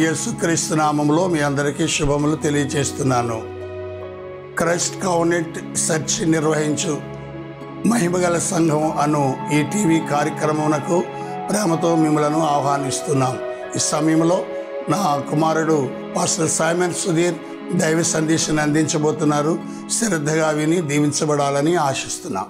ప్రభు అయిన యేసుక్రీస్తు నామంలో మీ అందరికీ శుభములు తెలియజేస్తున్నాను క్రైస్ట్ కౌనెట్ సెర్చ్ నిర్వహించు మహిమగల సంఘం అను ఈ టీవీ కార్యక్రమమునకు ప్రేమతో మిమ్మలను ఆహ్వానిస్తున్నాం. ఈ సమయంలో నా కుమారుడు పాస్టర్ సైమన్ సుధీర్ దైవ సందేశాన్ని అందించబోతున్నారు. శ్రద్ధగా విని దీవించబడాలని ఆశిస్తున్నాం.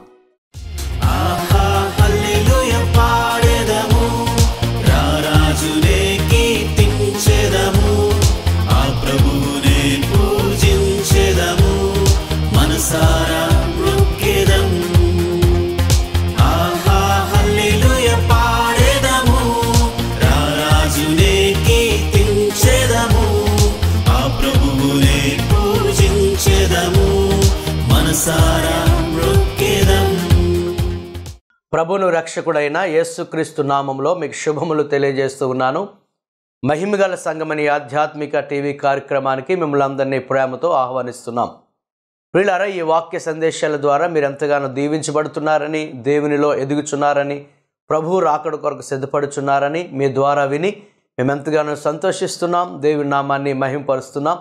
ప్రభును రక్షకుడైన యేసుక్రీస్తు నామంలో మీకు శుభములు తెలియజేస్తూ ఉన్నాను. మహిమగల సంగమని ఆధ్యాత్మిక టీవీ కార్యక్రమానికి మిమ్మల్ని అందరినీ ప్రేమతో ఆహ్వానిస్తున్నాం. వీళ్ళారా ఈ వాక్య సందేశాల ద్వారా మీరు ఎంతగానో దీవించబడుతున్నారని దేవునిలో ఎదుగుచున్నారని ప్రభు రాకడ కొరకు సిద్ధపడుచున్నారని మీ ద్వారా విని మేము ఎంతగానో సంతోషిస్తున్నాం. దేవుని నామాన్ని మహింపరుస్తున్నాం.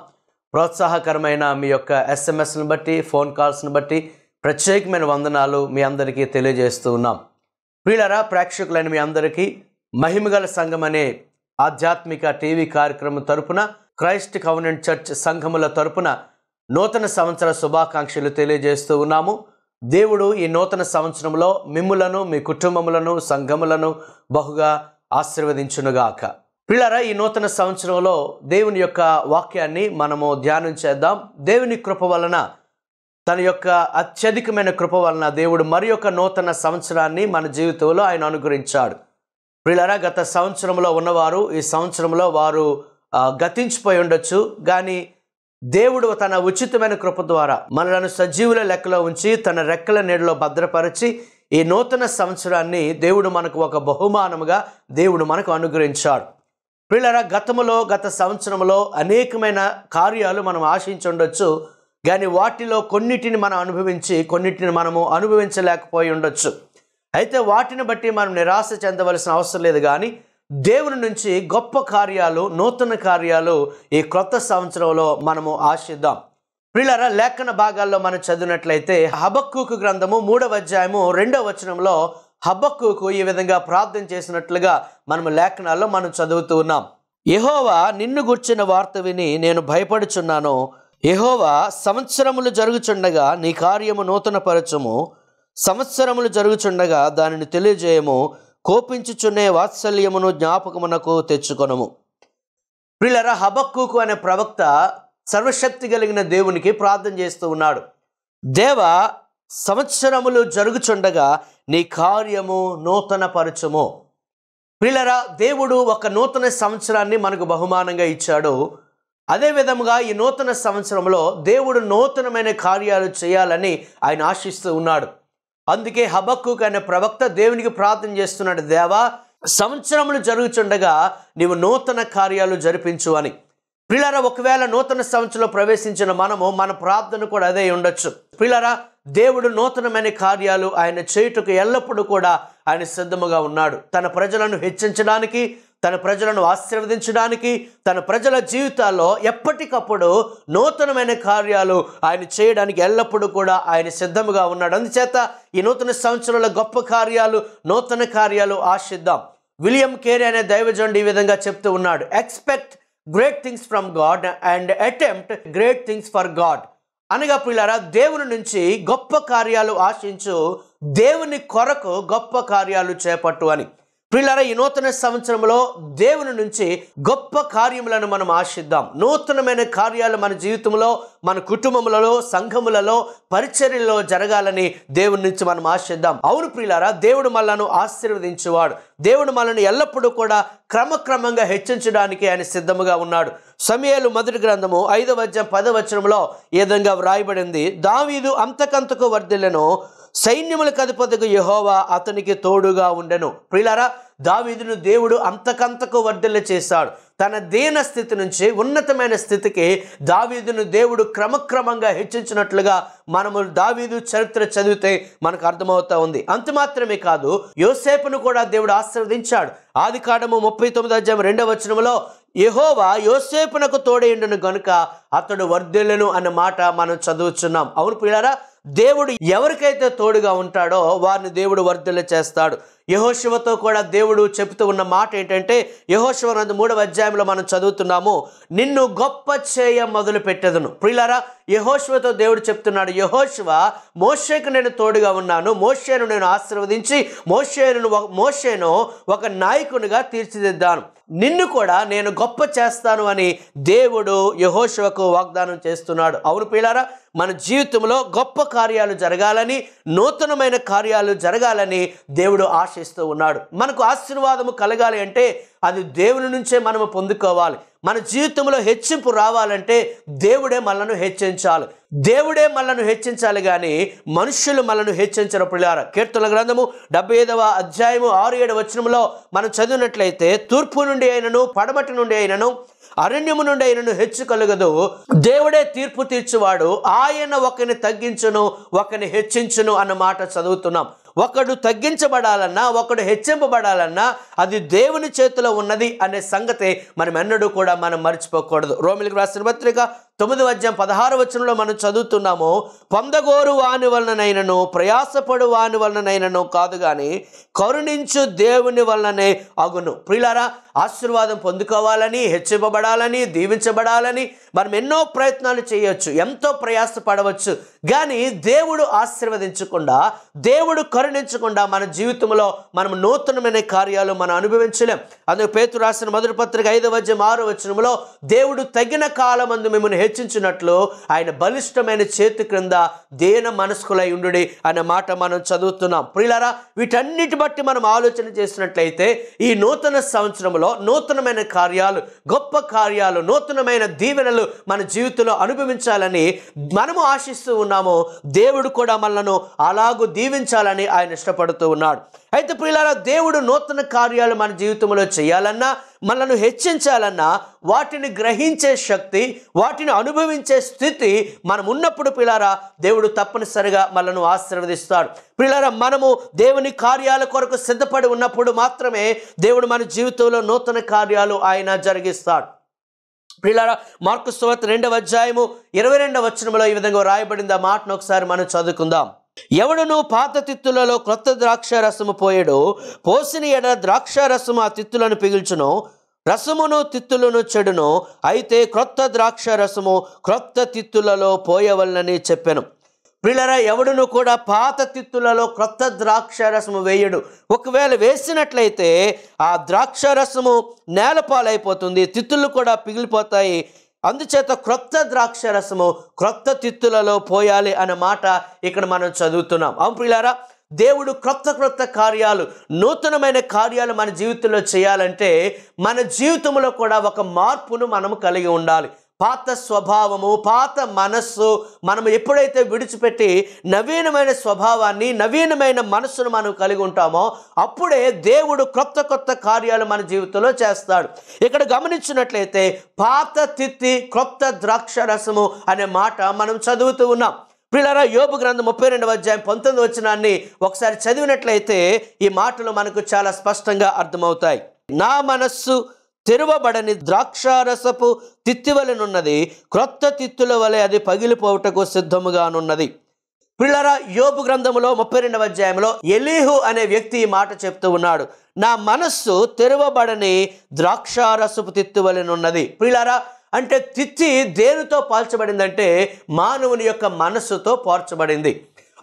ప్రోత్సాహకరమైన మీ యొక్క ఎస్ఎంఎస్ని బట్టి ఫోన్ కాల్స్ని బట్టి ప్రత్యేకమైన వందనాలు మీ అందరికీ తెలియజేస్తూ ఉన్నాం. ప్రియులరా ప్రేక్షకులైన మీ అందరికీ మహిమగల సంఘం అనే ఆధ్యాత్మిక టీవీ కార్యక్రమం తరపున క్రైస్ట్ కవనెంట్ చర్చ్ సంఘముల తరపున నూతన సంవత్సర శుభాకాంక్షలు తెలియజేస్తూ ఉన్నాము. దేవుడు ఈ నూతన సంవత్సరంలో మిమ్ములను మీ కుటుంబములను సంఘములను బహుగా ఆశీర్వదించునుగాక. పిల్లరా ఈ నూతన సంవత్సరంలో దేవుని యొక్క వాక్యాన్ని మనము ధ్యానం చేద్దాం. దేవుని కృప వలన తన యొక్క అత్యధికమైన కృప వలన దేవుడు మరి యొక్క నూతన సంవత్సరాన్ని మన జీవితంలో ఆయన అనుగ్రహించాడు. ప్రియులరా గత సంవత్సరంలో ఉన్నవారు ఈ సంవత్సరంలో వారు గతించిపోయి ఉండొచ్చు కానీ దేవుడు తన ఉచితమైన కృప ద్వారా మనలను సజీవుల లెక్కలో ఉంచి తన రెక్కల నీడలో భద్రపరిచి ఈ నూతన సంవత్సరాన్ని దేవుడు మనకు ఒక బహుమానముగా దేవుడు మనకు అనుగ్రహించాడు. ప్రియులరా గతములో గత సంవత్సరంలో అనేకమైన కార్యాలు మనం ఆశించి ఉండొచ్చు. కానీ వాటిలో కొన్నిటిని మనం అనుభవించి కొన్నిటిని మనము అనుభవించలేకపోయి ఉండొచ్చు. అయితే వాటిని బట్టి మనం నిరాశ చెందవలసిన అవసరం లేదు కానీ దేవుని నుంచి గొప్ప కార్యాలు నూతన కార్యాలు ఈ క్రొత్త సంవత్సరంలో మనము ఆశిద్దాం. ప్రియులరా లేఖన భాగాల్లో మనం చదివినట్లయితే హబక్కుకు గ్రంథము మూడవ అధ్యాయము రెండవ వచనంలో హబక్కుకు ఈ విధంగా ప్రార్థన చేసినట్లుగా మనము లేఖనాల్లో మనం చదువుతూ ఉన్నాం. యహోవా నిన్ను గుర్చిన వార్త విని నేను భయపడుచున్నాను. యహోవా సంవత్సరములు జరుగుచుండగా నీ కార్యము నూతనపరచుము. సంవత్సరములు జరుగుచుండగా దానిని తెలియజేయము. కోపించుచునే వాత్సల్యమును జ్ఞాపకమునకు తెచ్చుకొనము. ప్రిలరా హబక్కుకు అనే ప్రవక్త సర్వశక్తి కలిగిన దేవునికి ప్రార్థన చేస్తూ ఉన్నాడు. దేవ సంవత్సరములు జరుగుచుండగా నీ కార్యము నూతన పరచుము ప్రిలరా దేవుడు ఒక నూతన సంవత్సరాన్ని మనకు బహుమానంగా ఇచ్చాడు. అదే విధముగా ఈ నూతన సంవత్సరంలో దేవుడు నూతనమైన కార్యాలు చేయాలని ఆయన ఆశిస్తూ ఉన్నాడు. అందుకే హబక్కు అనే ప్రవక్త దేవునికి ప్రార్థన చేస్తున్నాడు దేవా సంవత్సరములు జరుగుచుండగా నీవు నూతన కార్యాలు జరిపించు అని. ప్రిలరా ఒకవేళ నూతన సంవత్సరంలో ప్రవేశించిన మనము మన ప్రార్థన కూడా అదే ఉండొచ్చు. ప్రిలరా దేవుడు నూతనమైన కార్యాలు ఆయన చేయుటకు ఎల్లప్పుడూ కూడా ఆయన సిద్ధముగా ఉన్నాడు. తన ప్రజలను హెచ్చించడానికి తన ప్రజలను ఆశీర్వదించడానికి తన ప్రజల జీవితాల్లో ఎప్పటికప్పుడు నూతనమైన కార్యాలు ఆయన చేయడానికి ఎల్లప్పుడూ కూడా ఆయన సిద్ధముగా ఉన్నాడు. అందుచేత ఈ నూతన సంవత్సరంలో గొప్ప కార్యాలు నూతన కార్యాలు ఆశిద్దాం. విలియం కేరీ అనే దైవజనుడు ఈ విధంగా చెప్తూ ఉన్నాడు. Expect great things from God and attempt great things for God అనగా పిల్లరా దేవుని నుంచి గొప్ప కార్యాలు ఆశించు దేవుని కొరకు గొప్ప కార్యాలు చేపట్టు అని. ప్రిల్లర ఈ నూతన సంవత్సరంలో దేవుని నుంచి గొప్ప కార్యములను మనం ఆశిద్దాం. నూతనమైన కార్యాలు మన జీవితంలో మన కుటుంబములలో సంఘములలో పరిచర్యలో జరగాలని దేవుని నుంచి మనం ఆశిద్దాం. అవును ప్రియులారా దేవుడు మనలను ఆశీర్వదించేవాడు. దేవుడు మనల్ని ఎల్లప్పుడూ కూడా క్రమక్రమంగా హెచ్చించడానికి ఆయన సిద్ధముగా ఉన్నాడు. సమయాలు మొదటి గ్రంథము ఐదవ అధ్యాయం పదవచనంలో ఏ విధంగా వ్రాయబడింది? దావీదు అంతకంతకు వర్ధిలను సైన్యములకు అధిపతికి యహోవా అతనికి తోడుగా ఉండెను. ప్రియులారా దావీదును దేవుడు అంతకంతకు వర్ధలు చేశాడు. తన దీన స్థితి నుంచి ఉన్నతమైన స్థితికి దావీదును దేవుడు క్రమక్రమంగా హెచ్చించినట్లుగా మనము దావీదు చరిత్ర చదివితే మనకు అర్థమవుతా ఉంది. అంత మాత్రమే కాదు యోసేపును కూడా దేవుడు ఆశీర్వదించాడు. ఆది కాండము ముప్పై తొమ్మిది అధ్యాయం రెండవ వచనములో యహోవా యోసేపునకు తోడేయుండును గనుక అతడు వర్ధిల్లును అన్న మాట మనం చదువుచున్నాం. అవును పిల్లారా దేవుడు ఎవరికైతే తోడుగా ఉంటాడో వారిని దేవుడు వర్ధల చేస్తాడు. యహోశివతో కూడా దేవుడు చెబుతూ ఉన్న మాట ఏంటంటే యహోశివ నందు మూడవ అధ్యాయంలో మనం చదువుతున్నాము నిన్ను గొప్ప చేయ మొదలు పెట్టేదను ప్రియులారా యహోశివతో దేవుడు చెప్తున్నాడు యహోశివ మోషేకు నేను తోడుగా ఉన్నాను. మోషేను నేను ఆశీర్వదించి మోషేను మోషేను ఒక నాయకునిగా తీర్చిదిద్దాను. నిన్ను కూడా నేను గొప్ప చేస్తాను అని దేవుడు యహోశివకు వాగ్దానం చేస్తున్నాడు. అవును పిల్లారా మన జీవితంలో గొప్ప కార్యాలు జరగాలని నూతనమైన కార్యాలు జరగాలని దేవుడు ఆశిస్తూ ఉన్నాడు. మనకు ఆశీర్వాదము కలగాలి అంటే అది దేవుని నుంచే మనము పొందుకోవాలి. మన జీవితంలో హెచ్చింపు రావాలంటే దేవుడే మనను హెచ్చించాలి. దేవుడే మనను హెచ్చించాలి కానీ మనుషులు మనను హెచ్చించిన పిల్లార కీర్తన గ్రంథము డెబ్బై ఐదవ అధ్యాయము ఆరు ఏడు వచనంలో మనం చదివినట్లయితే తూర్పు నుండి అయినను పడమటి నుండి అయినను అరణ్యము నుండి ఆయనను హెచ్చు కలుగదు. దేవుడే తీర్పు తీర్చువాడు. ఆయన ఒకరిని తగ్గించును ఒకరిని హెచ్చించును అన్న మాట చదువుతున్నాం. ఒకడు తగ్గించబడాలన్నా ఒకడు హెచ్చింపబడాలన్నా అది దేవుని చేతిలో ఉన్నది అనే సంగతి మనం ఎన్నడూ కూడా మనం మర్చిపోకూడదు. రోమిలికి రాసిన పత్రిక తొమ్మిది వద్యం పదహారు వచనంలో మనం చదువుతున్నాము పొందగోరు వాని వలననైనను ప్రయాసపడు వాని వలననైనను కాదు కానీ కరుణించు దేవుని వలననే అగును. ప్రియులారా ఆశీర్వాదం పొందుకోవాలని హెచ్చింపబడాలని దీవించబడాలని మనం ఎన్నో ప్రయత్నాలు చేయవచ్చు ఎంతో ప్రయాసపడవచ్చు. కానీ దేవుడు ఆశీర్వదించకుండా దేవుడు కరుణించకుండా మన జీవితంలో మనం నూతనమైన కార్యాలు మనం అనుభవించలేం. అందుకు పేతు రాసిన మొదటి పత్రిక ఐదవ అధ్యాయం వచనంలో దేవుడు తగిన కాలమందు మిమ్మల్ని హెచ్చించినట్లు ఆయన బలిష్టమైన చేతి క్రింద దేన మనస్కులై ఉండు అనే మాట మనం చదువుతున్నాం. ప్రియులరా వీటన్నిటి బట్టి మనం ఆలోచన చేసినట్లయితే ఈ నూతన సంవత్సరంలో నూతనమైన కార్యాలు గొప్ప కార్యాలు నూతనమైన దీవెనలు మన జీవితంలో అనుభవించాలని మనము ఆశిస్తూ ఉన్నాము. దేవుడు కూడా మనలను అలాగూ దీవించాలని ఆయన ఇష్టపడుతూ ఉన్నాడు. అయితే ప్రియులారా దేవుడు నూతన కార్యాలు మన జీవితంలో చేయాలన్నా మనల్ని హెచ్చించాలన్నా వాటిని గ్రహించే శక్తి వాటిని అనుభవించే స్థితి మనం ఉన్నప్పుడు పిల్లారా దేవుడు తప్పనిసరిగా మనను ఆశీర్వదిస్తాడు. పిల్లారా మనము దేవుని కార్యాల కొరకు సిద్ధపడి ఉన్నప్పుడు మాత్రమే దేవుడు మన జీవితంలో నూతన కార్యాలు ఆయన జరిగిస్తాడు. పిల్లారా మార్కు సువత్ రెండవ అధ్యాయము ఇరవై రెండవ వచనంలో ఈ విధంగా రాయబడింది. ఆ మాటను ఒకసారి మనం చదువుకుందాం. ఎవడును పాత తిత్తులలో క్రొత్త ద్రాక్ష రసము పోయడో పోసిన ఎడ ద్రాక్ష రసము ఆ తిత్తులను పిగిల్చును రసమును తిత్తులను చెడును అయితే క్రొత్త ద్రాక్ష రసము క్రొత్త తిత్తులలో పోయవల్లని చెప్పాను. పిల్లరా ఎవడును కూడా పాత తిత్తులలో క్రొత్త ద్రాక్ష రసము వేయడు. ఒకవేళ వేసినట్లయితే ఆ ద్రాక్ష రసము నేలపాలైపోతుంది తిత్తులు కూడా పిగిలిపోతాయి అందుచేత క్రొత్త ద్రాక్ష రసము క్రొత్త తిత్తులలో పోయాలి అనే మాట ఇక్కడ మనం చదువుతున్నాం. అవును ప్రియులారా దేవుడు క్రొత్త క్రొత్త కార్యాలు నూతనమైన కార్యాలు మన జీవితంలో చేయాలంటే మన జీవితంలో కూడా ఒక మార్పును మనం కలిగి ఉండాలి. పాత స్వభావము పాత మనస్సు మనం ఎప్పుడైతే విడిచిపెట్టి నవీనమైన స్వభావాన్ని నవీనమైన మనస్సును మనం కలిగి ఉంటామో అప్పుడే దేవుడు క్రొత్త కొత్త కార్యాలు మన జీవితంలో చేస్తాడు. ఇక్కడ గమనించినట్లయితే పాత తిత్తి క్రొత్త ద్రాక్ష రసము అనే మాట మనం చదువుతూ ఉన్నాం. ప్రియులారా యోబు గ్రంథం ముప్పై రెండవ అధ్యాయం పంతొమ్మిది వచ్చినాన్ని ఒకసారి చదివినట్లయితే ఈ మాటలు మనకు చాలా స్పష్టంగా అర్థమవుతాయి. నా మనస్సు తెరవబడని ద్రాక్షారసపు తిత్తివలెనున్నది క్రొత్త తిత్తుల వలె అది పగిలిపోవుటకు సిద్ధముగానున్నది. పిల్లరా యోపు గ్రంథములో ముప్పై రెండవ అధ్యాయంలో ఎలీహు అనే వ్యక్తి ఈ మాట చెప్తూ ఉన్నాడు. నా మనస్సు తెరవబడని ద్రాక్షారసపు తిత్తువలనున్నది పిల్లరా అంటే తిత్తి దేనితో పాల్చబడిందంటే మానవుని యొక్క మనస్సుతో పోల్చబడింది.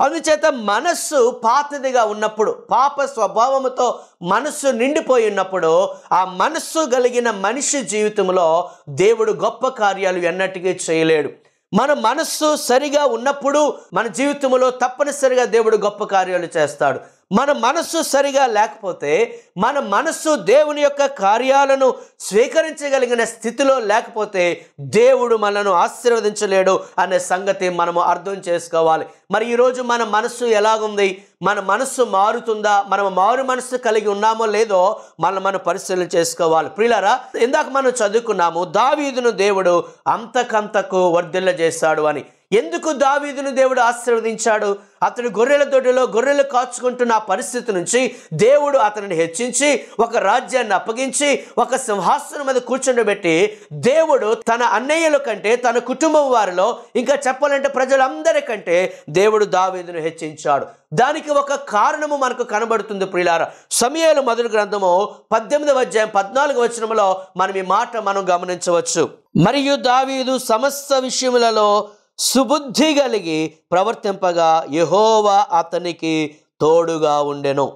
అందుచేత మనస్సు పాతదిగా ఉన్నప్పుడు పాప స్వభావముతో మనస్సు నిండిపోయి ఉన్నప్పుడు ఆ మనస్సు కలిగిన మనిషి జీవితంలో దేవుడు గొప్ప కార్యాలు ఎన్నటికీ చేయలేడు. మన మనస్సు సరిగా ఉన్నప్పుడు మన జీవితంలో తప్పనిసరిగా దేవుడు గొప్ప కార్యాలు చేస్తాడు. మన మనస్సు సరిగా లేకపోతే మన మనస్సు దేవుని యొక్క కార్యాలను స్వీకరించగలిగిన స్థితిలో లేకపోతే దేవుడు మనను ఆశీర్వదించలేడు అనే సంగతి మనము అర్థం చేసుకోవాలి. మరి ఈరోజు మన మనస్సు ఎలాగుంది? మన మనస్సు మారుతుందా? మనం మారు మనస్సు కలిగి ఉన్నామో లేదో మనం మనం పరిశీలన చేసుకోవాలి. ప్రియులరా ఇందాక మనం చదువుకున్నాము దావీదును దేవుడు అంతకంతకు వర్ధిల్ల చేశాడు అని. ఎందుకు దావీదును దేవుడు ఆశీర్వదించాడు? అతడు గొర్రెల దొడ్డిలో గొర్రెలు కాచుకుంటున్న ఆ పరిస్థితి నుంచి దేవుడు అతనిని హెచ్చించి ఒక రాజ్యాన్ని అప్పగించి ఒక సింహాసనం మీద కూర్చుండబెట్టి దేవుడు తన అన్నయ్యల కంటే తన కుటుంబం వారిలో ఇంకా చెప్పాలంటే ప్రజలందరికంటే దేవుడు దావీదును హెచ్చించాడు. దానికి ఒక కారణము మనకు కనబడుతుంది ప్రియులార. సమయాలు మొదటి గ్రంథము పద్దెనిమిదవ అధ్యాయం పద్నాలుగు వచనంలో మనం ఈ మాట మనం గమనించవచ్చు. మరియు దావీదు సమస్త విషయములలో సుబుద్ధి కలిగి ప్రవర్తింపగా యహోవా అతనికి తోడుగా ఉండెను.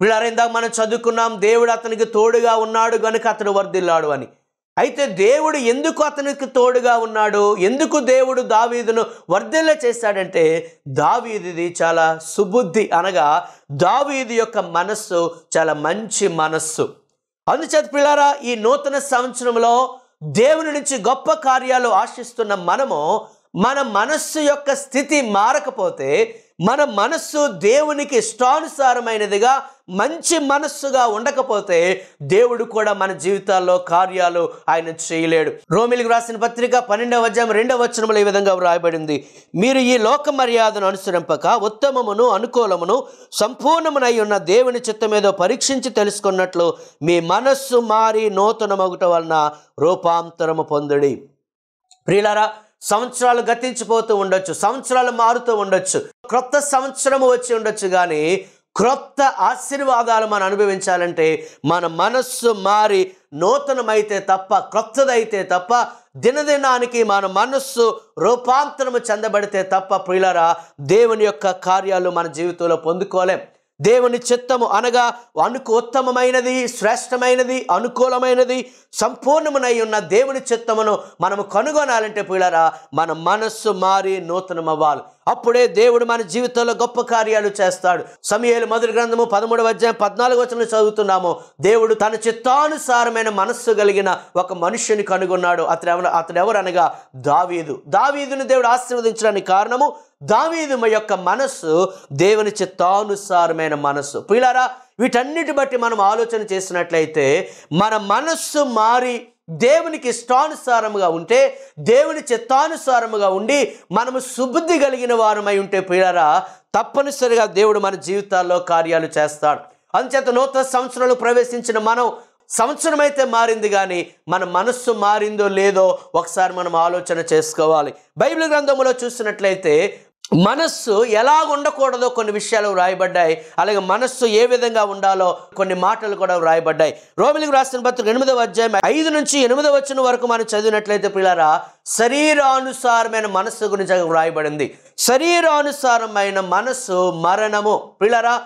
పిల్లలు ఇందాక మనం చదువుకున్నాం దేవుడు అతనికి తోడుగా ఉన్నాడు కనుక అతను వర్ధిల్లాడు అని. అయితే దేవుడు ఎందుకు అతనికి తోడుగా ఉన్నాడు? ఎందుకు దేవుడు దావీదును వర్ధిల్ల చేశాడంటే దావీదిది చాలా సుబుద్ధి అనగా దావీదు యొక్క మనస్సు చాలా మంచి మనస్సు. అందుచేత పిల్లారా ఈ నూతన సంవత్సరంలో దేవుని నుంచి గొప్ప కార్యాలు ఆశిస్తున్న మనము మన మనస్సు యొక్క స్థితి మారకపోతే మన మనస్సు దేవునికి ఇష్టానుసారమైనదిగా మంచి మనస్సుగా ఉండకపోతే దేవుడు కూడా మన జీవితాల్లో కార్యాలు ఆయన చేయలేడు. రోమిలికి రాసిన పత్రిక పన్నెండవ అధ్యాయం రెండవ వచనంలో ఈ విధంగా వ్రాయబడింది. మీరు ఈ లోక మర్యాదను అనుసరింపక ఉత్తమమును అనుకూలమును సంపూర్ణమునై ఉన్న దేవుని చిత్తమేదో పరీక్షించి తెలుసుకున్నట్లు మీ మనస్సు మారి నూతనమగుట వలన రూపాంతరము పొందడి. ప్రియులారా సంవత్సరాలు గతించిపోతూ ఉండొచ్చు సంవత్సరాలు మారుతూ ఉండొచ్చు క్రొత్త సంవత్సరం వచ్చి ఉండొచ్చు కానీ క్రొత్త ఆశీర్వాదాలు మనం అనుభవించాలంటే మన మనస్సు మారి నూతనమైతే తప్ప క్రొత్తదైతే తప్ప దినదినానికి మన మనస్సు రూపాంతరము చెందబడితే తప్ప ప్రియులరా దేవుని యొక్క కార్యాలు మన జీవితంలో పొందుకోలేం. దేవుని చిత్తము అనగా అనుకు ఉత్తమమైనది శ్రేష్టమైనది అనుకూలమైనది సంపూర్ణమునై ఉన్న దేవుని చిత్తమును మనము కనుగొనాలంటే పిల్లరా మన మనస్సు మారి నూతనమవ్వాలి. అప్పుడే దేవుడు మన జీవితంలో గొప్ప కార్యాలు చేస్తాడు. సమయాలు మొదటి గ్రంథము పదమూడవ అధ్యాయం పద్నాలుగు వచనం చదువుతున్నాము. దేవుడు తన చిత్తానుసారమైన మనస్సు కలిగిన ఒక మనుష్యుని కనుగొన్నాడు. అతను ఎవరు అతడు ఎవరనగా అనగా దావీదు. దావీదుని దేవుడు ఆశీర్వదించడానికి కారణము దావీదు యొక్క మనస్సు దేవుని చిత్తానుసారమైన మనస్సు. పిల్లరా వీటన్నిటి బట్టి మనం ఆలోచన చేసినట్లయితే మన మనస్సు మారి దేవునికి ఇష్టానుసారముగా ఉంటే దేవుని చిత్తానుసారముగా ఉండి మనము సుబుద్ధి కలిగిన వారమై ఉంటే పిల్లరా తప్పనిసరిగా దేవుడు మన జీవితాల్లో కార్యాలు చేస్తాడు. అందుచేత నూతన సంవత్సరంలో ప్రవేశించిన మనం సంవత్సరం అయితే మారింది కానీ మన మనస్సు మారిందో లేదో ఒకసారి మనం ఆలోచన చేసుకోవాలి. బైబిల్ గ్రంథంలో చూసినట్లయితే మనస్సు ఎలా ఉండకూడదో కొన్ని విషయాలు వ్రాయబడ్డాయి. అలాగే మనస్సు ఏ విధంగా ఉండాలో కొన్ని మాటలు కూడా వ్రాయబడ్డాయి. రోమిలికి రాసిన పత్రిక ఎనిమిదవ అధ్యాయం ఐదు నుంచి ఎనిమిదవ వచ్చిన వరకు మనం చదివినట్లయితే పిల్లరా శరీరానుసారమైన మనస్సు గురించి వ్రాయబడింది. శరీరానుసారమైన మనస్సు మరణము. పిల్లరా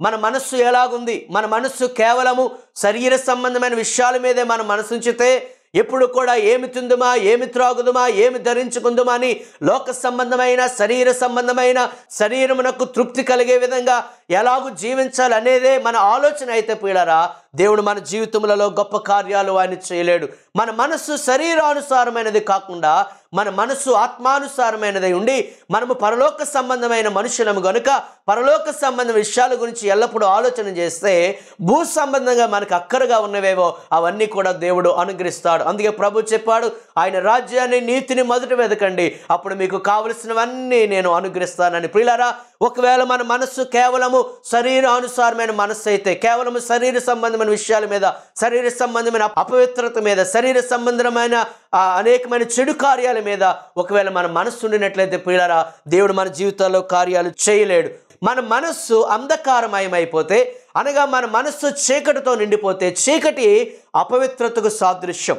మన మనస్సు ఎలాగుంది? మన మనస్సు కేవలము శరీర సంబంధమైన విషయాల మీదే మన మనసు ఉంచితే ఎప్పుడు కూడా ఏమి తిందుమా ఏమి త్రాగుదుమా ఏమి ధరించుకుందుమా అని లోక సంబంధమైన శరీర సంబంధమైన శరీరమునకు తృప్తి కలిగే విధంగా ఎలాగూ జీవించాలి అనేదే మన ఆలోచన అయితే పీడరా దేవుడు మన జీవితములలో గొప్ప కార్యాలు ఆయన చేయలేడు. మన మనస్సు శరీరానుసారమైనది కాకుండా మన మనస్సు ఆత్మానుసారమైనది ఉండి మనము పరలోక సంబంధమైన మనుషులము గనుక పరలోక సంబంధ విషయాల గురించి ఎల్లప్పుడూ ఆలోచన చేస్తే భూ సంబంధంగా మనకు అక్కరగా ఉన్నవేవో అవన్నీ కూడా దేవుడు అనుగ్రహిస్తాడు. అందుకే ప్రభు చెప్పాడు ఆయన రాజ్యాన్ని నీతిని మొదట వెతకండి అప్పుడు మీకు కావలసినవన్నీ నేను అనుగ్రహిస్తానని. ప్రియులారా ఒకవేళ మన మనస్సు కేవలము శరీరానుసారమైన మనస్సు అయితే కేవలము శరీర సంబంధమైన విషయాల మీద శరీర సంబంధమైన అపవిత్రత మీద శరీర సంబంధమైన అనేకమైన చెడు కార్యాల మీద ఒకవేళ మన మనస్సు ఉండినట్లయితే పిల్లరా దేవుడు మన జీవితాల్లో కార్యాలు చేయలేడు. మన మనస్సు అంధకారమయమైపోతే అనగా మన మనస్సు చీకటితో నిండిపోతే చీకటి అపవిత్రతకు సాదృశ్యం.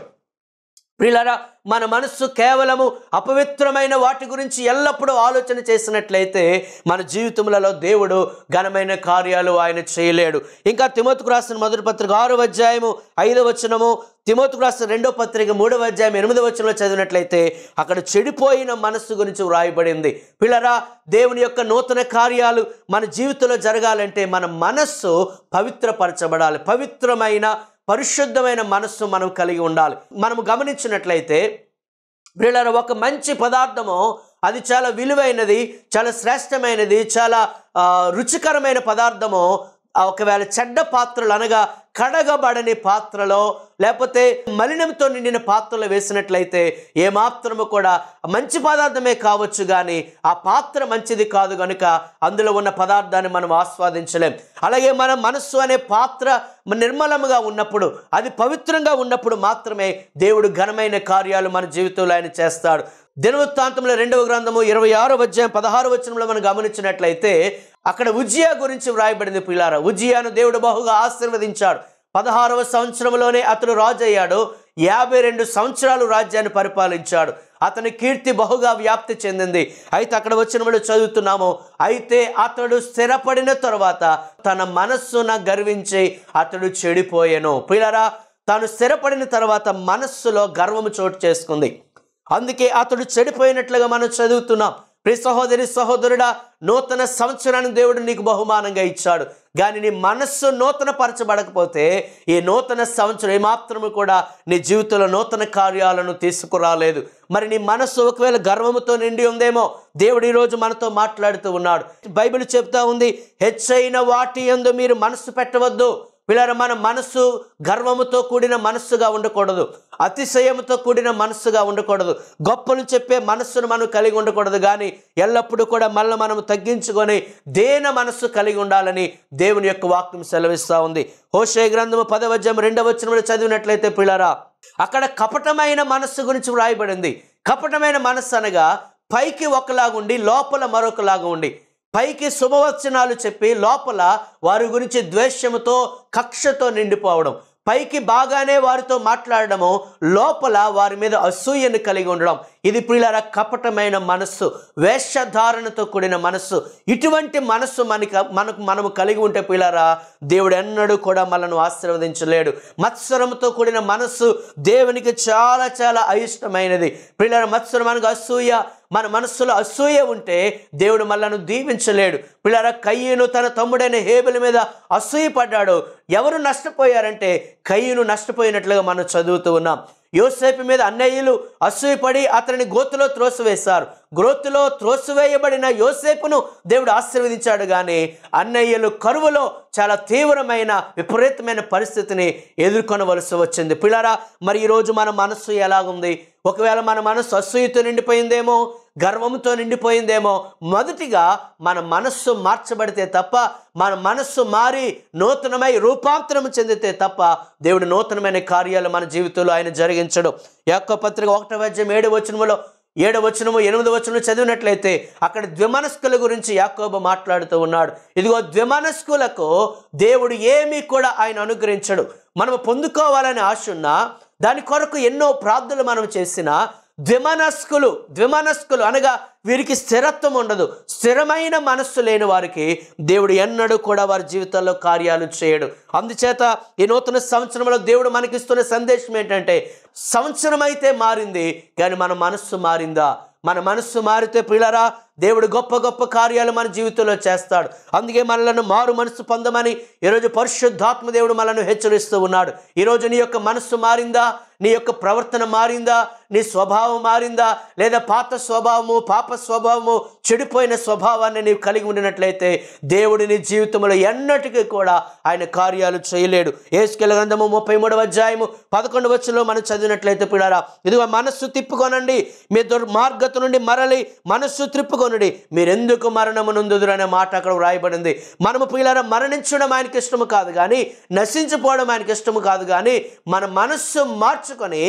వీళ్ళరా మన మనస్సు కేవలము అపవిత్రమైన వాటి గురించి ఎల్లప్పుడూ ఆలోచన చేసినట్లయితే మన జీవితములలో దేవుడు ఘనమైన కార్యాలు ఆయన చేయలేడు. ఇంకా తిమోతికు రాసిన మొదటి పత్రిక ఆరు అధ్యాయము ఐదవ వచనము తిమోతికి రాసిన రెండో పత్రిక మూడవ అధ్యాయం ఎనిమిదో వచనంలో చదివినట్లయితే అక్కడ చెడిపోయిన మనస్సు గురించి వ్రాయబడింది. పిల్లరా దేవుని యొక్క నూతన కార్యాలు మన జీవితంలో జరగాలంటే మన మనస్సు పవిత్రపరచబడాలి. పవిత్రమైన పరిశుద్ధమైన మనస్సు మనం కలిగి ఉండాలి. మనం గమనించినట్లయితే వీళ్ళ ఒక మంచి పదార్థము అది చాలా విలువైనది చాలా శ్రేష్టమైనది చాలా రుచికరమైన పదార్థము ఒకవేళ చెడ్డ పాత్రలు అనగా కడగబడని పాత్రలో లేకపోతే మలినంతో నిండిన పాత్రలో వేసినట్లయితే ఏమాత్రము కూడా మంచి పదార్థమే కావచ్చు కానీ ఆ పాత్ర మంచిది కాదు కనుక అందులో ఉన్న పదార్థాన్ని మనం ఆస్వాదించలేం. అలాగే మన మనస్సు అనే పాత్ర నిర్మలముగా ఉన్నప్పుడు అది పవిత్రంగా ఉన్నప్పుడు మాత్రమే దేవుడు ఘనమైన కార్యాలు మన జీవితంలో ఆయన చేస్తాడు. దినవృత్తాంతంలో రెండవ గ్రంథము ఇరవై ఆరో అధ్యాయం పదహారు వచనంలో మనం గమనించినట్లయితే అక్కడ ఉజ్జియా గురించి వ్రాయబడింది పిల్లార. ఉజ్జియాను దేవుడు బహుగా ఆశీర్వదించాడు. పదహారవ సంవత్సరంలోనే అతడు రాజు అయ్యాడు యాభై రెండు సంవత్సరాలు రాజ్యాన్ని పరిపాలించాడు. అతని కీర్తి బహుగా వ్యాప్తి చెందింది. అయితే అక్కడ వచ్చిన చదువుతున్నాము అయితే అతడు స్థిరపడిన తర్వాత తన మనస్సున గర్వించి అతడు చెడిపోయాను. పిల్లరా తాను స్థిరపడిన తర్వాత మనస్సులో గర్వము చోటు చేసుకుంది. అందుకే అతడు చెడిపోయినట్లుగా మనం చదువుతున్నాం. ప్రతి సహోదరి సహోదరుడా నూతన సంవత్సరాన్ని దేవుడు నీకు బహుమానంగా ఇచ్చాడు. కానీ నీ మనస్సు నూతన పరచబడకపోతే ఈ నూతన సంవత్సరం ఏమాత్రము కూడా నీ జీవితంలో నూతన కార్యాలను తీసుకురాలేదు. మరి నీ మనస్సు ఒకవేళ గర్వముతో నిండి ఉందేమో దేవుడు ఈరోజు మనతో మాట్లాడుతూ ఉన్నాడు. బైబిల్ చెప్తా ఉంది హెచ్చైన వాటి ఎందు మీరు మనస్సు పెట్టవద్దు. పిల్లల మన మనస్సు గర్వముతో కూడిన మనస్సుగా ఉండకూడదు అతిశయముతో కూడిన మనస్సుగా ఉండకూడదు. గొప్పలు చెప్పే మనస్సును మనం కలిగి ఉండకూడదు కానీ ఎల్లప్పుడూ కూడా మళ్ళీ మనం తగ్గించుకొని దేన మనస్సు కలిగి ఉండాలని దేవుని యొక్క వాక్యం సెలవిస్తూ ఉంది. హోషే గ్రంథము పదవజ్యం రెండవ వచనంలో చదివినట్లయితే పిల్లరా అక్కడ కపటమైన మనస్సు గురించి వ్రాయబడింది. కపటమైన మనస్సు అనగా పైకి ఒకలాగుండి లోపల మరొకలాగా ఉండి పైకి శుభవచనాలు చెప్పి లోపల వారి గురించి ద్వేషముతో కక్షతో నిండిపోవడం. పైకి బాగానే వారితో మాట్లాడడము లోపల వారి మీద అసూయను కలిగి ఉండడం. ఇది ప్రియులార కపటమైన మనస్సు వేషధారణతో కూడిన మనస్సు. ఇటువంటి మనస్సు మనకి మనకు మనము కలిగి ఉంటే ప్రియులారా దేవుడు ఎన్నడూ కూడా మనను ఆశీర్వదించలేడు. మత్సరంతో కూడిన మనస్సు దేవునికి చాలా చాలా అయిష్టమైనది. ప్రియులార మత్సరం మనకు అసూయ. మన మనస్సులో అసూయ ఉంటే దేవుడు మనల్ని దీవించలేడు. పిల్లర కయ్యను తన తమ్ముడైన హేబుల మీద అసూయ పడ్డాడు ఎవరు నష్టపోయారంటే కయ్యను నష్టపోయినట్లుగా మనం చదువుతూ ఉన్నాం. యోసేపు మీద అన్నయ్యలు అసూయపడి అతనిని గోతులో త్రోసివేశారు. గ్రోతులో త్రోసివేయబడిన యోసేపును దేవుడు ఆశీర్వదించాడు కానీ అన్నయ్యలు కరువులో చాలా తీవ్రమైన విపరీతమైన పరిస్థితిని ఎదుర్కొనవలసి వచ్చింది. పిల్లరా మరి ఈరోజు మన మనస్సు ఎలాగుంది? ఒకవేళ మన మనస్సు అసూయతో నిండిపోయిందేమో గర్వంతో నిండిపోయిందేమో. మొదటిగా మన మనస్సు మార్చబడితే తప్ప మన మనస్సు మారి నూతనమై రూపాంతరం చెందితే తప్ప దేవుడు నూతనమైన కార్యాలు మన జీవితంలో ఆయన జరిగించడు. యొక్క పత్రిక ఒకటో అధ్యాయం ఏడు వచనములో ఏడు వచనము ఎనిమిది వచనము చదివినట్లయితే అక్కడ ద్విమనస్కుల గురించి యాకోబు మాట్లాడుతూ ఉన్నాడు. ఇదిగో ద్విమనస్కులకు దేవుడు ఏమీ కూడా ఆయన అనుగ్రహించడు. మనము పొందుకోవాలని ఆశ ఉన్నా దాని కొరకు ఎన్నో ప్రార్థనలు మనం చేసినా ద్విమనస్కులు ద్విమనస్కులు అనగా వీరికి స్థిరత్వం ఉండదు. స్థిరమైన మనస్సు లేని వారికి దేవుడు ఎన్నడూ కూడా వారి జీవితంలో కార్యాలు చేయడు. అందుచేత ఈ నూతన సంవత్సరంలో దేవుడు మనకిస్తున్న సందేశం ఏంటంటే సంవత్సరం అయితే మారింది కానీ మన మనస్సు మారిందా? మన మనస్సు మారితే పిల్లరా దేవుడు గొప్ప గొప్ప కార్యాలు మన జీవితంలో చేస్తాడు. అందుకే మనలను మారు మనస్సు పొందమని ఈరోజు పరిశుద్ధాత్మ దేవుడు మనల్ని హెచ్చరిస్తూ ఉన్నాడు. ఈరోజు నీ యొక్క మనస్సు మారిందా? నీ యొక్క ప్రవర్తన మారిందా? నీ స్వభావం మారిందా? లేదా పాత స్వభావము పాప స్వభావము చెడిపోయిన స్వభావాన్ని నీవు కలిగి ఉండినట్లయితే దేవుడు నీ జీవితంలో ఎన్నటికీ కూడా ఆయన కార్యాలు చేయలేడు. ఏసుకెల గ్రంథము ముప్పై మూడవ అధ్యాయము పదకొండు వచ్చులో మనం చదివినట్లయితే పిడారా ఇదిగో మనస్సు తిప్పుకోనండి మీ దుర్మార్గత నుండి మరలి మనస్సు త్రిప్పుకొనుడి మీరెందుకు మరణమునందుదురు అనే మాట అక్కడ వ్రాయబడింది. మనము పిల్లల మరణించడం ఆయనకి ఇష్టము కాదు కానీ నశించిపోవడం ఆయనకి ఇష్టము కాదు కానీ మన మనస్సు మార్చుకొని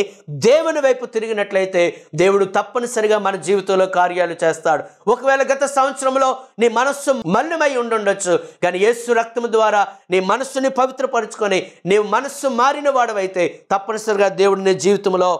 దేవుని వైపు తిరిగినట్లయితే దేవుడు తప్పనిసరిగా మన జీవితంలో కార్యాలు చేస్తాడు. ఒకవేళ గత సంవత్సరంలో నీ మనస్సు మలినమై ఉండుండొచ్చు కానీ యేసు రక్తము ద్వారా నీ మనస్సుని పవిత్రపరుచుకొని నీ మనస్సు మారిన వాడవైతే తప్పనిసరిగా దేవుడు నీ జీవితంలో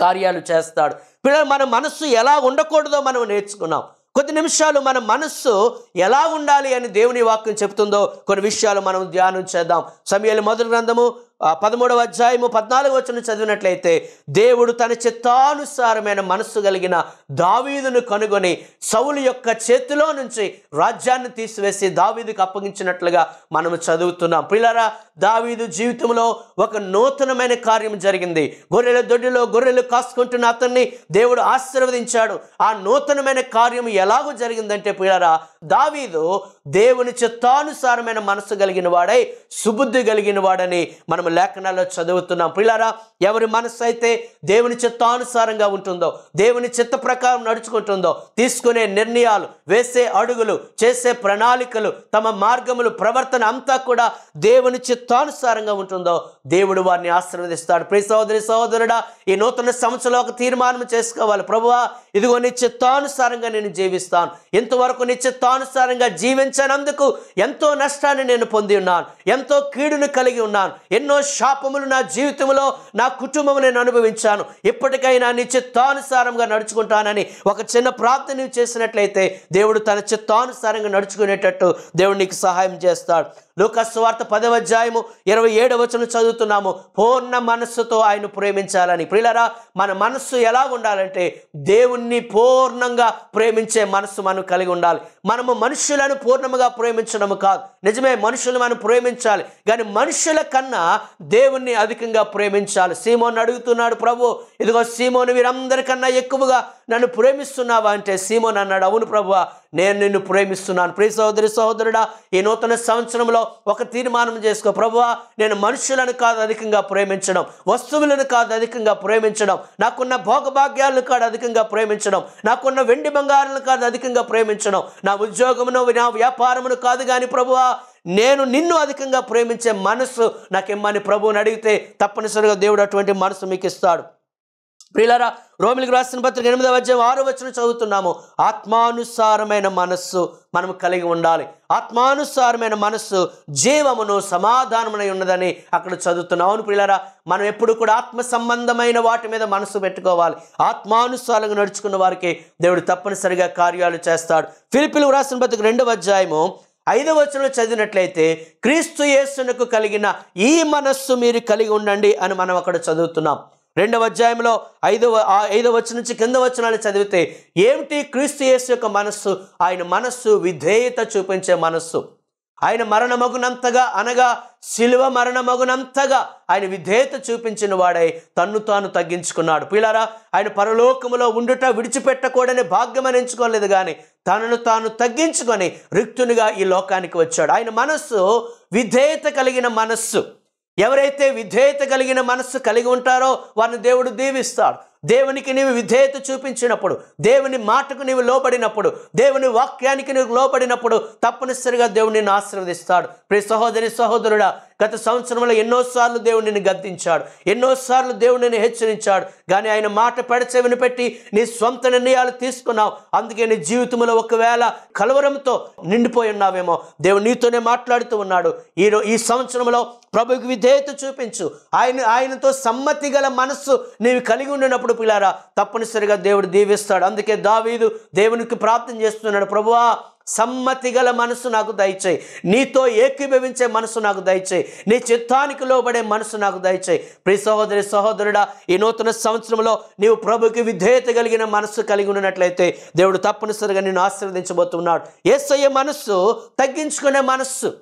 కార్యాలు చేస్తాడు. పిల్లలు మన మనస్సు ఎలా ఉండకూడదో మనం నేర్చుకున్నాం. కొద్ది నిమిషాలు మన మనస్సు ఎలా ఉండాలి అని దేవుని వాక్యం చెప్తుందో కొన్ని విషయాలు మనం ధ్యానం చేద్దాం. సమయాలు మొదటి గ్రంథము పదమూడవ అధ్యాయము పద్నాలుగు వచ్చిన చదివినట్లయితే దేవుడు తన చిత్తానుసారమైన మనస్సు కలిగిన దావీదును కనుగొని సౌలు యొక్క చేతిలో నుంచి రాజ్యాన్ని తీసివేసి దావీదుకు అప్పగించినట్లుగా మనము చదువుతున్నాం. పిల్లరా దావీదు జీవితంలో ఒక నూతనమైన కార్యం జరిగింది. గొర్రెల దొడ్డిలో గొర్రెలు కాసుకుంటున్న అతన్ని దేవుడు ఆశీర్వదించాడు. ఆ నూతనమైన కార్యం ఎలాగో జరిగిందంటే పిల్లరా దావీదు దేవుని చిత్తానుసారమైన మనసు కలిగిన వాడై సుబుద్ధి కలిగిన వాడని మనం లేఖనాల్లో చదువుతున్నాం. పిల్లరా ఎవరి మనసు అయితే దేవుని చిత్తానుసారంగా ఉంటుందో దేవుని చిత్త ప్రకారం నడుచుకుంటుందో తీసుకునే నిర్ణయాలు వేసే అడుగులు చేసే ప్రణాళికలు తమ మార్గములు ప్రవర్తన అంతా కూడా దేవుని చిత్తానుసారంగా ఉంటుందో దేవుడు వారిని ఆశీర్వదిస్తాడు. ప్రియ సహోదరి సహోదరుడా ఈ నూతన సంవత్సరంలో ఒక తీర్మానం చేసుకోవాలి. ప్రభువా ఇదిగో నీ చిత్తానుసారంగా నేను జీవిస్తాను. ఇంతవరకు నీ చిత్తానుసారంగా జీవించనందుకు ఎంతో నష్టాన్ని నేను పొంది ఉన్నాను. ఎంతో కీడును కలిగి ఉన్నాను. ఎన్నో శాపములు నా జీవితంలో నా కుటుంబం నేను అనుభవించాను. ఇప్పటికైనా నీ చిత్తానుసారంగా నడుచుకుంటానని ఒక చిన్న ప్రార్థన నువ్వు చేసినట్లయితే దేవుడు తన చిత్తానుసారంగా నడుచుకునేటట్టు దేవుడు నీకు సహాయం చేస్తాడు. లూకస్ వార్త పదవ అధ్యాయము ఇరవై ఏడవ వచనం చదువుతున్నాము. పూర్ణ మనస్సుతో ఆయన ప్రేమించాలని. ప్రియులరా మన మనస్సు ఎలా ఉండాలంటే దేవుణ్ణి పూర్ణంగా ప్రేమించే మనస్సు మనం కలిగి ఉండాలి. మనము మనుషులను పూర్ణముగా ప్రేమించడము కాదు. నిజమే మనుషులు మనం ప్రేమించాలి. కానీ మనుషుల కన్నా దేవుణ్ణి అధికంగా ప్రేమించాలి. సీమోన్ అడుగుతున్నాడు ప్రభు ఇదిగో సీమోను వీరందరికన్నా ఎక్కువగా నన్ను ప్రేమిస్తున్నావా? అంటే సీమోన్ అన్నాడు అవును ప్రభు నేను నిన్ను ప్రేమిస్తున్నాను. ప్రియ సహోదరి సహోదరుడా ఈ నూతన సంవత్సరంలో ఒక తీర్మానం చేసుకో. ప్రభువా నేను మనుషులను కాదు అధికంగా ప్రేమించడం వస్తువులను కాదు అధికంగా ప్రేమించడం నాకున్న భోగభాగ్యాలను కాదు అధికంగా ప్రేమించడం నాకున్న వెండి బంగారాలను కాదు అధికంగా ప్రేమించడం నా ఉద్యోగమును నా వ్యాపారమును కాదు కానీ ప్రభువా నేను నిన్ను అధికంగా ప్రేమించే మనస్సు నాకేమని ప్రభువుని అడిగితే తప్పనిసరిగా దేవుడు అటువంటి మనసు మీకు ఇస్తాడు ప్రియులరా రోమిలికి రాసిన పత్రిక ఎనిమిదవ అధ్యాయం ఆరు వచ్చిన చదువుతున్నాము. ఆత్మానుసారమైన మనస్సు మనం కలిగి ఉండాలి. ఆత్మానుసారమైన మనస్సు జీవమును సమాధానమునై ఉన్నదని అక్కడ చదువుతున్నాం. అవును ప్రియులారా మనం ఎప్పుడు కూడా ఆత్మ సంబంధమైన వాటి మీద మనసు పెట్టుకోవాలి. ఆత్మానుసారంగా నడుచుకున్న వారికి దేవుడు తప్పనిసరిగా కార్యాలు చేస్తాడు. ఫిలిపిలు రాసిన పత్రిక రెండవ అధ్యాయము ఐదవ వచనంలో చదివినట్లయితే క్రీస్తు యేసునకు కలిగిన ఈ మనస్సు మీరు కలిగి ఉండండి అని మనం అక్కడ చదువుతున్నాం. రెండవ అధ్యాయంలో ఐదవ ఐదవ వచనం నుంచి కింద వచనాలు చదివితే ఏమిటి క్రీస్తు యేసు యొక్క మనస్సు? ఆయన మనస్సు విధేయత చూపించే మనస్సు. ఆయన మరణమగునంతగా అనగా శిలువ మరణమగునంతగా ఆయన విధేయత చూపించిన వాడై తన్ను తాను తగ్గించుకున్నాడు. పిల్లరా ఆయన పరలోకములో ఉండుట విడిచిపెట్టకూడని భాగ్యం అనించుకోలేదు కానీ తనను తాను తగ్గించుకొని రిక్తునిగా ఈ లోకానికి వచ్చాడు. ఆయన మనస్సు విధేయత కలిగిన మనస్సు. ఎవరైతే విధేయత కలిగిన మనస్సు కలిగి ఉంటారో వారిని దేవుడు దీవిస్తాడు. దేవునికి నీవు విధేయత చూపించినప్పుడు దేవుని మాటకు నీవు లోబడినప్పుడు దేవుని వాక్యానికి నీవు లోబడినప్పుడు తప్పనిసరిగా దేవుడు నిన్ను ఆశీర్వదిస్తాడు. ప్రియ సహోదరి సహోదరుడా గత సంవత్సరంలో ఎన్నోసార్లు దేవుడు నిన్ను గద్దించాడు. ఎన్నోసార్లు దేవుడు నిన్ను హెచ్చరించాడు. కానీ ఆయన మాట పెడచెవిని పెట్టి నీ సొంత నిర్ణయాలు తీసుకున్నావు. అందుకే నీ జీవితంలో ఒకవేళ కలవరంతో నిండిపోయి ఉన్నావేమో. దేవుడు నీతోనే మాట్లాడుతూ ఉన్నాడు. ఈ ఈ సంవత్సరంలో ప్రభుకి విధేయత చూపించు. ఆయన ఆయనతో సమ్మతి గల మనస్సు నీవు కలిగి ఉండినప్పుడు పిల్లారా తప్పనిసరిగా దేవుడు దీవిస్తాడు. అందుకే దావీదు దేవునికి ప్రార్థన చేస్తున్నాడు. ప్రభువా సమ్మతి గల మనసు నాకు దయచేయి. నీతో ఏకీభవించే మనసు నాకు దయచేయి. నీ చిత్తానికి లోబడే మనసు నాకు దయచేయి. ప్రి సహోదరి సహోదరుడా ఈ నూతన సంవత్సరంలో నీవు ప్రభుకి విధేయత కలిగిన మనస్సు కలిగి ఉన్నట్లయితే దేవుడు తప్పనిసరిగా నిన్ను ఆశీర్వదించబోతున్నాడు. ఏసయ్య మనస్సు తగ్గించుకునే మనస్సు.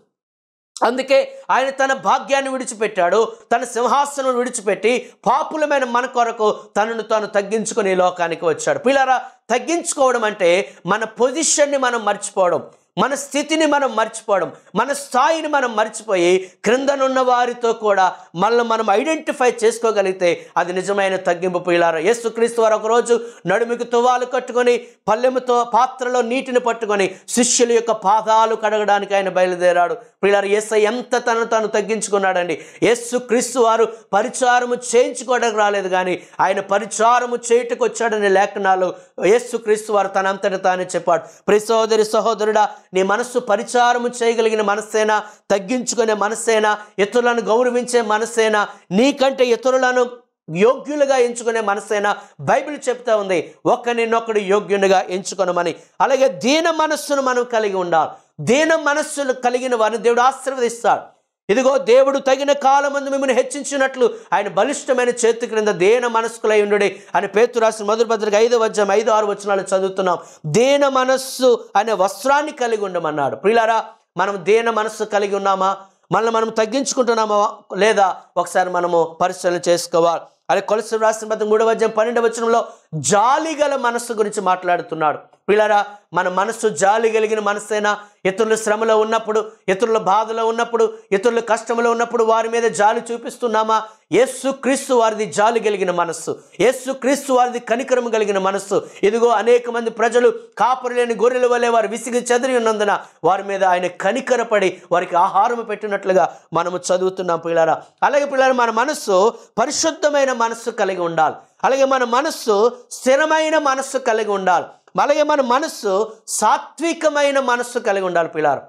అందుకే ఆయన తన భాగ్యాన్ని విడిచిపెట్టాడు. తన సింహాసనం విడిచిపెట్టి పాపులమైన మన కొరకు తనను తాను తగ్గించుకుని లోకానికి వచ్చాడు. పిల్లరా తగ్గించుకోవడం అంటే మన పొజిషన్ని మనం మర్చిపోవడం మన స్థితిని మనం మర్చిపోవడం మన స్థాయిని మనం మర్చిపోయి క్రిందనున్న వారితో కూడా మనల్ని మనం ఐడెంటిఫై చేసుకోగలిగితే అది నిజమైన తగ్గింపు పిల్లారు యేసుక్రీస్తు వారు ఒకరోజు నడుముకి తువాలు కట్టుకొని పల్లెముతో పాత్రలో నీటిని పట్టుకొని శిష్యుల యొక్క పాదాలు కడగడానికి ఆయన బయలుదేరాడు. పిల్లారు యేసు ఎంత తను తను తగ్గించుకున్నాడండి. యేసుక్రీస్తు వారు పరిచారము చేయించుకోవడానికి రాలేదు కానీ ఆయన పరిచారము చేయుటకు వచ్చాడని లేఖనాలు యేసు క్రీస్తు వారు తనంతట తానే చెప్పాడు ప్రియ సహోదరి సహోదరుడా నీ మనస్సు పరిచారము చేయగలిగిన మనస్సేనా? తగ్గించుకునే మనస్సేనా? ఇతరులను గౌరవించే మనస్సేనా? నీకంటే ఇతరులను యోగ్యులుగా ఎంచుకునే మనస్సైనా? బైబిల్ చెప్తా ఉంది ఒకరినొకడు యోగ్యునిగా ఎంచుకొనమని. అలాగే దీన మనస్సును మనం కలిగి ఉండాలి. దీన మనస్సును కలిగిన వారిని దేవుడు ఆశీర్వదిస్తాడు. ఇదిగో దేవుడు తగిన కాలమందు మిమ్మల్ని హెచ్చించినట్లు ఆయన బలిష్టమైన చేతి క్రింద దేన మనస్కులై ఉండు అని పేతు రాసిన మొదటి పత్రిక ఐదో వద్యం ఐదు ఆరు వచనాలు చదువుతున్నాం. దేన మనస్సు అనే వస్త్రాన్ని కలిగి ఉండమన్నాడు. ప్రియులారా మనం దేన మనస్సు కలిగి ఉన్నామా? మనల్ని మనం తగ్గించుకుంటున్నామా? లేదా ఒకసారి మనము పరిశీలన చేసుకోవాలి? అదే కొలసి రాసిన పత్రిక మూడవ అధ్యాయం పన్నెండవ వచనంలో జాలి గల మనస్సు గురించి మాట్లాడుతున్నాడు. పిల్లరా మన మనస్సు జాలి కలిగిన మనస్సైనా ఇతరుల శ్రమలో ఉన్నప్పుడు ఇతరుల బాధలో ఉన్నప్పుడు ఇతరుల కష్టంలో ఉన్నప్పుడు వారి మీద జాలి చూపిస్తున్నామా? యేసు క్రీస్తు వారిది జాలి కలిగిన మనస్సు. యేసు క్రీస్తు వారిది కనికరము కలిగిన మనస్సు. ఇదిగో అనేక మంది ప్రజలు కాపురలేని గొర్రెల వలె వారు విసిగి చెదిరి ఉన్నందున వారి మీద ఆయన కనికరపడి వారికి ఆహారం పెట్టినట్లుగా మనము చదువుతున్నాం పిల్లారా. అలాగే పిల్లలు మన మనస్సు పరిశుద్ధమైన మనస్సు కలిగి ఉండాలి. అలాగే మన మనస్సు స్థిరమైన మనస్సు కలిగి ఉండాలి. అలాగే మన మనస్సు సాత్వికమైన మనస్సు కలిగి ఉండాలి పిల్లారు.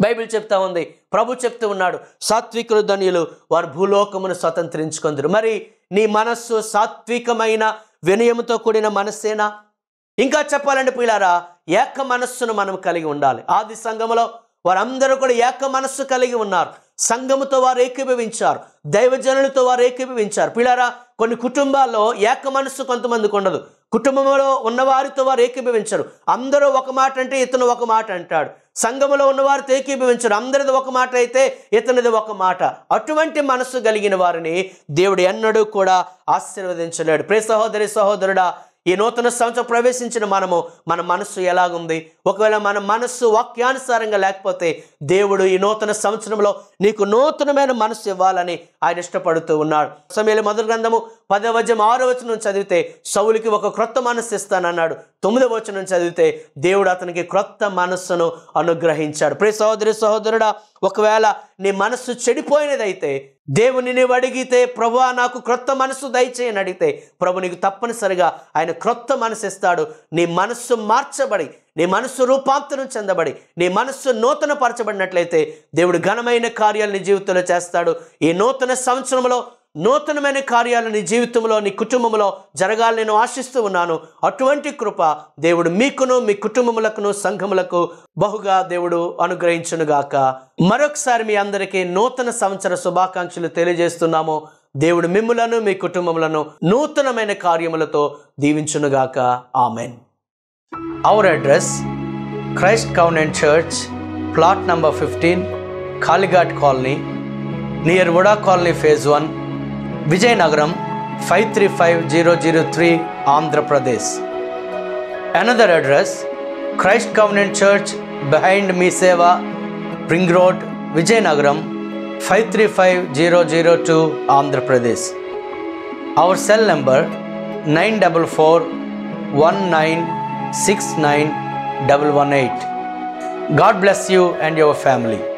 బైబిల్ చెప్తా ఉంది. ప్రభు చెప్తూ ఉన్నాడు సాత్వికులు ధన్యులు వారు భూలోకమును స్వతంత్రించుకుందరు. మరి నీ మనస్సు సాత్వికమైన వినయంతో కూడిన మనస్సేనా? ఇంకా చెప్పాలంటే పిల్లారా ఏక మనస్సును మనం కలిగి ఉండాలి. ఆది సంఘములో వారందరూ కూడా ఏక మనస్సు కలిగి ఉన్నారు. సంఘముతో వారు ఏకీభవించారు. దైవజనులతో వారు ఏకీభవించారు. పిల్లారా కొన్ని కుటుంబాల్లో ఏక మనస్సు కొంతమందికి ఉండదు. కుటుంబంలో ఉన్నవారితో వారు ఏకీభవించరు. అందరూ ఒక మాట అంటే ఇతను ఒక మాట అంటాడు. సంఘములో ఉన్నవారితో ఏకీభవించరు. అందరిది ఒక మాట అయితే ఇతనిది ఒక మాట. అటువంటి మనస్సు కలిగిన వారిని దేవుడు ఎన్నడూ కూడా ఆశీర్వదించలేడు. ప్రే సహోదరి సహోదరుడా ఈ నూతన సంవత్సరం ప్రవేశించిన మనము మన మనస్సు ఎలాగుంది? ఒకవేళ మన మనస్సు వాక్యానుసారంగా లేకపోతే దేవుడు ఈ నూతన సంవత్సరంలో నీకు నూతనమైన మనస్సు ఇవ్వాలని ఆయన ఇష్టపడుతూ ఉన్నాడు. సమయంలో మొదటి గ్రంథము పదవ వచనం ఆరో వచనం చదివితే సౌలికి ఒక క్రొత్త మనస్సు ఇస్తానన్నాడు. తొమ్మిదవ వచనం చదివితే దేవుడు అతనికి క్రొత్త మనస్సును అనుగ్రహించాడు. ప్రే సహోదరి సహోదరుడా ఒకవేళ నీ మనస్సు చెడిపోయినదైతే దేవుని నీవు అడిగితే ప్రభు నాకు క్రొత్త మనసు దయచేయని అడిగితే ప్రభు నీకు తప్పనిసరిగా ఆయన క్రొత్త మనసు ఇస్తాడు. నీ మనస్సు మార్చబడి నీ మనస్సు రూపాంతరం చెందబడి నీ మనస్సు నూతన పరచబడినట్లయితే దేవుడు ఘనమైన కార్యాలు నీ జీవితంలో చేస్తాడు. ఈ నూతన సంవత్సరంలో నూతనమైన కార్యాలు నీ జీవితంలో నీ కుటుంబంలో జరగాలని నేను ఆశిస్తూ ఉన్నాను. అటువంటి కృప దేవుడు మీకును మీ కుటుంబములకును సంఘములకు బహుగా దేవుడు అనుగ్రహించునుగాక. మరొకసారి మీ అందరికీ నూతన సంవత్సర శుభాకాంక్షలు తెలియజేస్తున్నాము. దేవుడు మిమ్ములను మీ కుటుంబములను నూతనమైన కార్యములతో దీవించునుగాక. Amen. Our address Christ covenant church plot number fifteen Kalighat colony near VUDA colony phase one Vijayanagaram 535003 Andhra Pradesh. Another address Christ Covenant Church behind Me Seva, Ring Road, Vijayanagaram 535002 Andhra Pradesh. Our cell number 944 1969118. God bless you and your family.